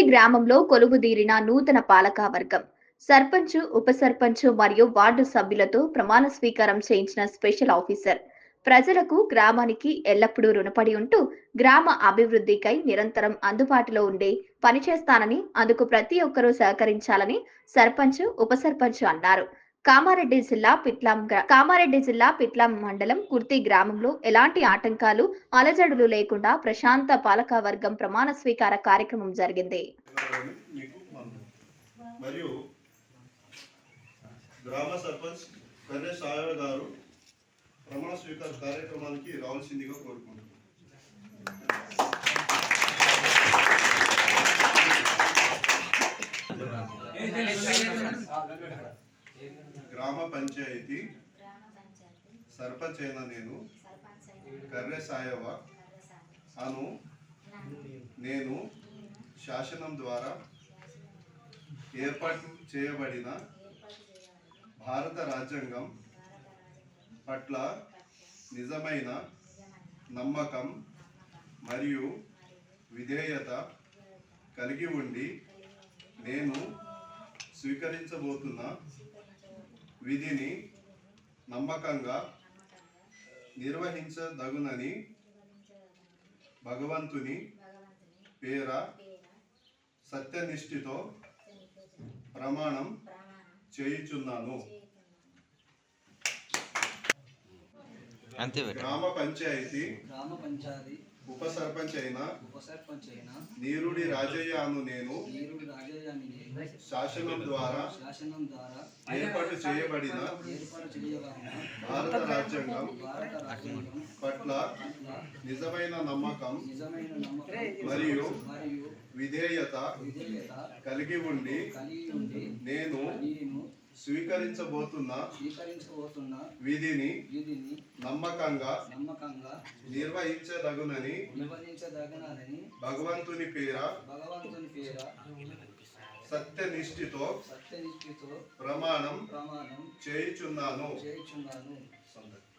కుర్తి గ్రామంలో కొలువుదీరిన నూతన పాలకా వర్గం సర్పంచ్ ఉప సర్పంచ్ మరియు వార్డు సభ్యులతో ప్రమాణ స్వీకారం చేయించిన స్పెషల్ ఆఫీసర్. ప్రజలకు గ్రామానికి ఎల్లప్పుడూ రుణపడి ఉంటూ గ్రామ అభివృద్ధికై నిరంతరం అందుబాటులో ఉండే పనిచేస్తానని అందుకు ప్రతి ఒక్కరూ సహకరించాలని సర్పంచ్ ఉప సర్పంచ్ అన్నారు. కామారెడ్డి జిల్లా పిట్లాం గ్రా- కామారెడ్డి జిల్లా పిట్లాం మండలం కుర్తి గ్రామంలో ఎలాంటి ఆటంకాలు అలజడులు లేకుండా ప్రశాంత పాలక వర్గం ప్రమాణ స్వీకార కార్యక్రమం జరిగింది ఉన్నారని మీకు మనవి. మరియు గ్రామ సర్పంచ్ కర్రే సాగర్ గారు ప్రమాణ స్వీకార కార్యక్రమానికి రావాల్సిందిగా కోరుకుంటున్నాను గ్రామ పంచాయతీ సర్పంచ్ అయిన నేను కర్రే సాయవ. అను నేను శాసనం ద్వారా ఏర్పాటు చేయబడిన భారత రాజ్యాంగం పట్ల నిజమైన నమ్మకం మరియు విధేయత కలిగి ఉండి నేను స్వీకరించబోతున్న విధిని నమ్మకంగా నిర్వహించదగునని భగవంతుని పేర సత్యనిష్ఠితో ప్రమాణం చేయుచున్నాను. గ్రామ పంచాయతీ గ్రామ పంచాయతీ ఉప సర్పంచ్ అయిన ఉప సర్పంచ్ అయిన నీరుడి రాజయ్య అను నేను శాసనం ద్వారా శాసనం ద్వారా ఏర్పాటు చేయబడిన ఏర్పాటు చేయబడిన భారత రాజ్యాంగం భారత రాజ్యాంగం పట్ల పట్ల నిజమైన నమ్మకం నిజమైన నమ్మకం మరియు మరియు విధేయత విధేయత కలిగి ఉండి కలిగి ఉండి నేను నేను స్వీకరించబోతున్న స్వీకరించబోతున్న విధిని విధిని నమ్మకంగా నమ్మకంగా నిర్వహించదగునని నిర్వహించదగనని భగవంతుని పేర భగవంతుని పేర సత్యనిష్ఠితో సత్యనిష్ఠితో ప్రమాణం ప్రమాణం చేయుచున్నాను. చేయుచున్నాను. సందర్భం